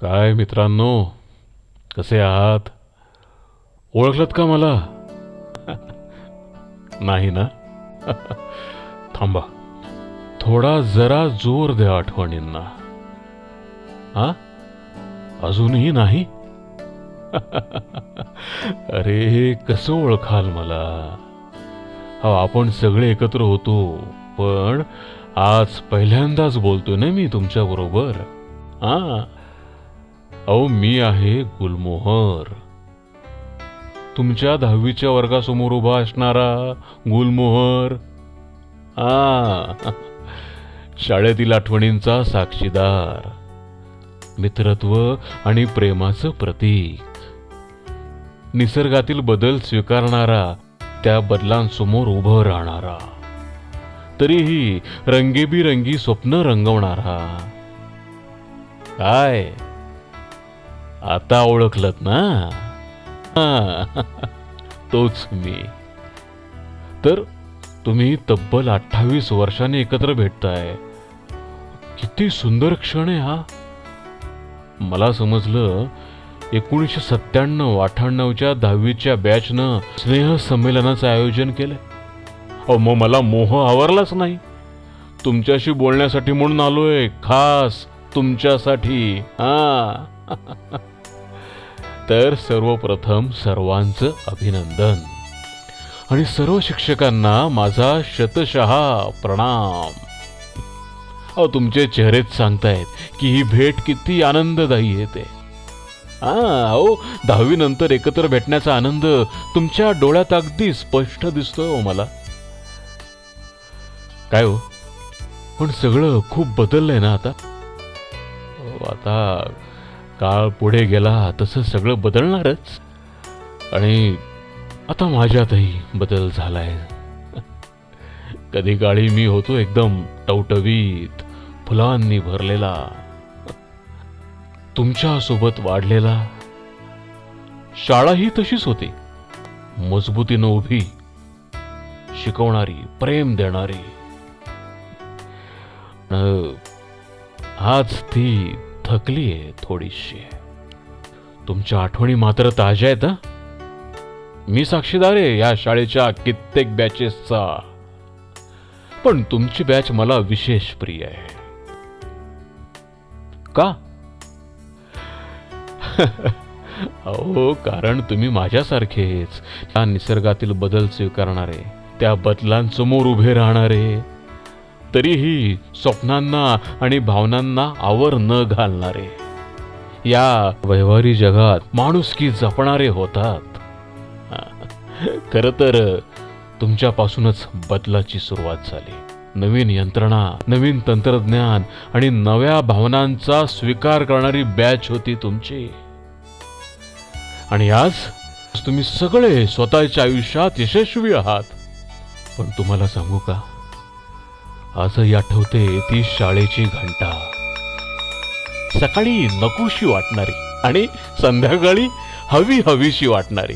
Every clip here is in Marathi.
काय मित्रांनो कसे आहात? ओळखलत का मला? नाही ना? थांबा. थोडा जरा जोर द्या आठवणींना. हा? अजूनही नाही? अरे कसं ओळखाल मला? हो आपण सगळे एकत्र होतो पण आज पहिल्यांदाच बोलतोय ना मी तुमच्याबरोबर हा? अहो मी आहे गुलमोहर. तुमच्या दहावीच्या वर्गासमोर उभा असणारा गुलमोहर. आ शाळेतील आठवणींचा साक्षीदार. मित्रत्व आणि प्रेमाचं प्रतीक. निसर्गातील बदल स्वीकारणारा त्या बदलांसमोर उभं राहणारा. तरीही रंगेबिरंगी स्वप्न रंगवणारा. काय? आता ओळखलत ना? तोच मी. तर तुम्ही तब्बल अठ्ठावीस वर्षांनी एकत्र भेटताय. किती सुंदर क्षण आहे हा. मला समजलं एकोणीसशे सत्त्याण्णव अठ्ठ्याण्णवच्या दहावीच्या बॅचनं स्नेह संमेलनाचं आयोजन केलंय. अहो मग मला मोह आवरलाच नाही. तुमच्याशी बोलण्यासाठी म्हणून आलोय खास तुमच्यासाठी. हा. तर सर्वप्रथम सर्वांचं अभिनंदन. आणि सर्व शिक्षकांना माझा शतशः प्रणाम. अहो तुमचे चेहरेच सांगतायत की ही भेट किती आनंददायी येते हा अहो दहावी नंतर एकत्र भेटण्याचा आनंद तुमच्या डोळ्यात अगदी स्पष्ट दिसतो हो मला. काय हो? पण सगळं खूप बदललंय ना आता? आता काळ पुढे गेला तसं सगळं बदलणारच. आणि आता माझ्यातही बदल झालाय. कधी काळी मी होतो एकदम टवटवीत फुलांनी भरलेला. तुमच्यासोबत वाढलेला. शाळा ही तशीच होती. मजबूतीनं उभी शिकवणारी प्रेम देणारी. हाच आज ती थकली आहे थोडीशी. तुमच्या आठवणी मात्र ताज्या आहेत मी साक्षीदार आहे या शाळेच्या कित्येक बॅचेसचा पण तुमची बॅच मला विशेष प्रिय आहे. का? अहो कारण तुम्ही माझ्यासारखेच त्या निसर्गातील बदल स्वीकारणारे त्या बदलांसमोर उभे राहणारे. तरीही स्वप्नांना आणि भावनांना आवर न घालणारे. या व्यवहारी जगात माणुसकी जपणारे होतात. खर तर तुमच्यापासूनच बदलाची सुरुवात झाली. नवीन यंत्रणा नवीन तंत्रज्ञान आणि नव्या भावनांचा स्वीकार करणारी बॅच होती तुमची. आणि आज तुम्ही सगळे स्वतःच्या आयुष्यात यशस्वी आहात. पण तुम्हाला सांगू का? आजही आठवते ती शाळेची घंटा. सकाळी नकोशी वाटणारी आणि संध्याकाळी हवी हवीशी वाटणारी.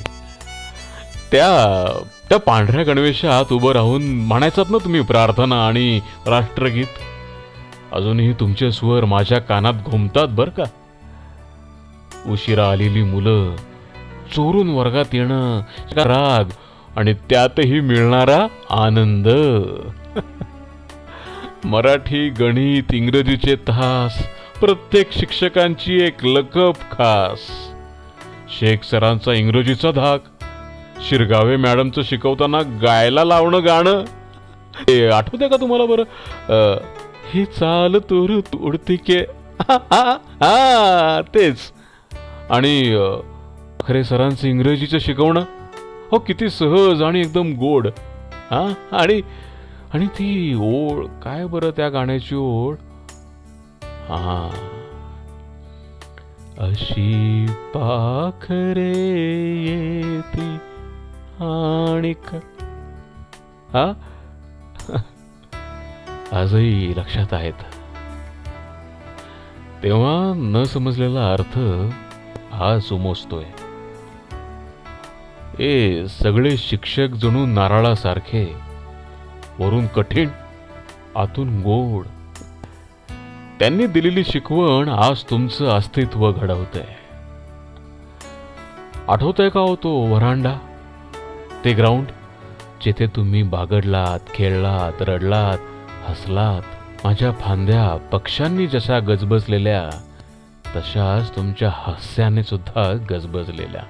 त्या त्या पांढऱ्या गणवेशात उभं राहून म्हणायचात ना तुम्ही प्रार्थना आणि राष्ट्रगीत? अजूनही तुमचे स्वर माझ्या कानात घुमतात बरं का? उशिरा आलेली मुलं चोरून वर्गात येणं राग आणि त्यातही मिळणारा आनंद. मराठी गणित इंग्रजीचे तास प्रत्येक शिक्षकांची एक लकब खास. शेख सरांचा इंग्रजीचा धाक शिरगावे मॅडमचं शिकवताना गायला लावणं गाणं. हे आठवते का तुम्हाला बरं? हे ही चाल तोर उडती के. हा, तेच. आणि खरे सरांचं इंग्रजीचं शिकवणं? हो किती सहज आणि एकदम गोड. हा आणि आणि ती ओळ काय बरं त्या गाण्याची ओळ? हा. अशी पाखरे येती आणि हा? आजही लक्षात आहेत. तेव्हा न समजलेला अर्थ आज उमोजतोय. ए सगळे शिक्षक जणू नारळासारखे वरून कठीण आतून गोड. त्यांनी दिलेली शिकवण आज तुमचं अस्तित्व घडवतंय. आठवतंय का हो तो वरांडा ते ग्राउंड जिथे तुम्ही बागडलात खेळलात रडलात हसलात माझ्या फांद्या पक्ष्यांनी जशा गजबजलेल्या तशाच तुमच्या हास्याने सुद्धा गजबजलेल्या.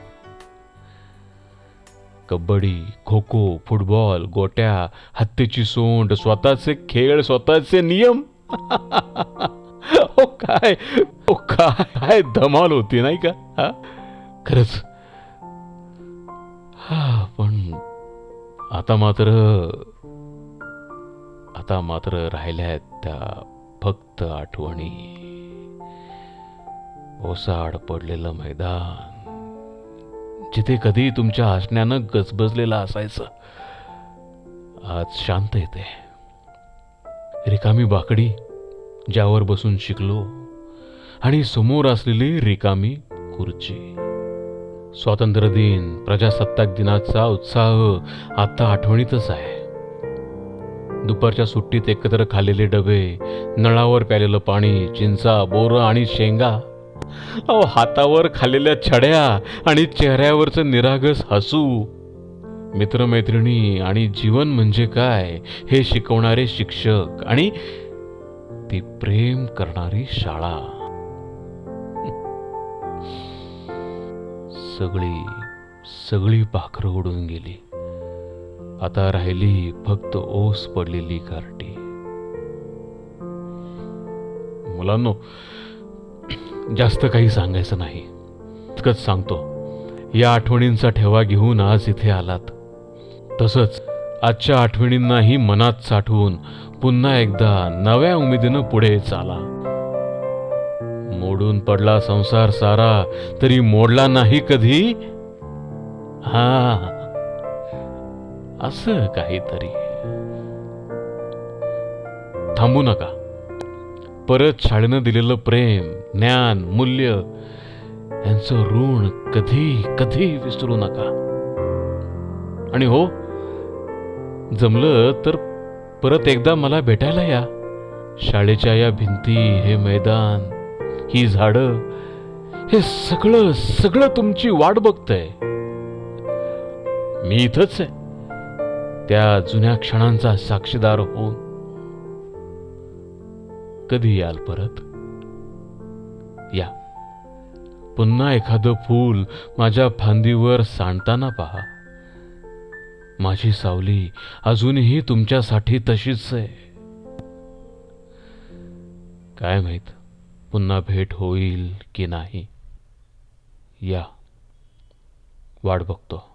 कबड्डी खो खो फुटबॉल गोट्या हत्तीची सोंड स्वतःचे खेळ स्वतःचे नियम. ओ काय ओ काय धमाल होती नाही का? हा? खरंच. हा पण आता मात्र आता मात्र राहिल्या आहेत त्या फक्त आठवणी. ओसाड पडलेलं मैदान. जिथे कधी तुमच्या हसण्यानं गजबजलेलं असायचं. आज शांत येते. रिकामी बाकडी ज्यावर बसून शिकलो आणि समोर असलेली रिकामी खुर्ची. स्वातंत्र्य दिन प्रजासत्ताक दिनाचा उत्साह आता आठवणीतच आहे. दुपारच्या सुट्टीत एकत्र खाल्लेले डबे नळावर प्यालेलं पाणी चिंचा बोरं आणि शेंगा अहो हातावर खालेल्या छड्या आणि चेहऱ्यावरचं निरागस हसू. मित्रमैत्रिणी आणि जीवन म्हणजे काय हे शिकवणारे शिक्षक आणि ती प्रेम करणारी शाळा. सगळी सगळी पाखरं उडून गेली. आता राहिली फक्त ओस पडलेली कार्टी मुलांनो जास्त काही सांगायचं नाही. इतकंच सांगतो. या आठवणींचा ठेवा घेऊन आज इथे आलात. तसंच आजच्या आठवणींनाही मनात साठवून पुन्हा एकदा नव्या उमेदीनं पुढे चाला. मोडून पडला संसार सारा तरी मोडला नाही कधी? हा. असं काहीतरी. थांबू नका. परत शाळेनं दिलेलं प्रेम ज्ञान मूल्य यांचं ऋण कधी कधी विसरू नका. आणि हो जमलं तर परत एकदा मला भेटायला या. शाळेच्या या भिंती हे मैदान ही झाडं हे सगळं सगळं तुमची वाट बघतंय. मी इथंच आहे. त्या जुन्या क्षणांचा साक्षीदार होऊन कधी याल परत? या. पुन्हा एखादं फूल माझ्या फांदीवर सांडताना पहा. माझी सावली अजूनही तुमच्यासाठी तशीच आहे. काय माहीत पुन्हा भेट होईल की नाही? या. वाट बघतो.